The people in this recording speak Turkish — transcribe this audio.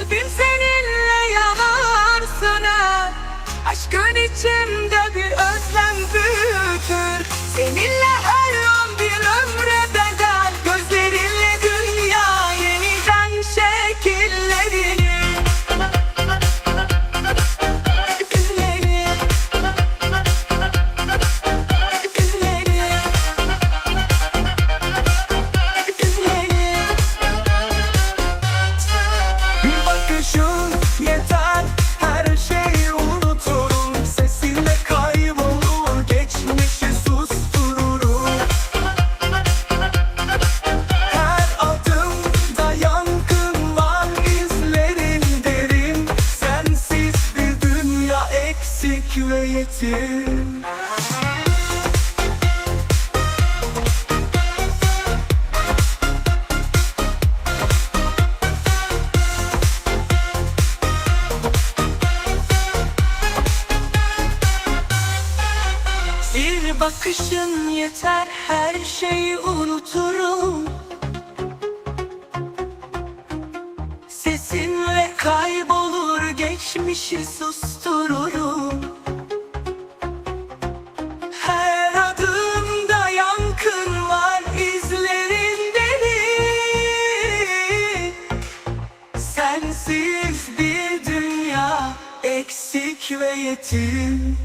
Kalbim seninle yanar söner Aşkın içimde yetim Bir bakışın yeter her şeyi unuturum. Sesinle kaybolur geçmişi sustururum Sensiz bir dünya eksik ve yetim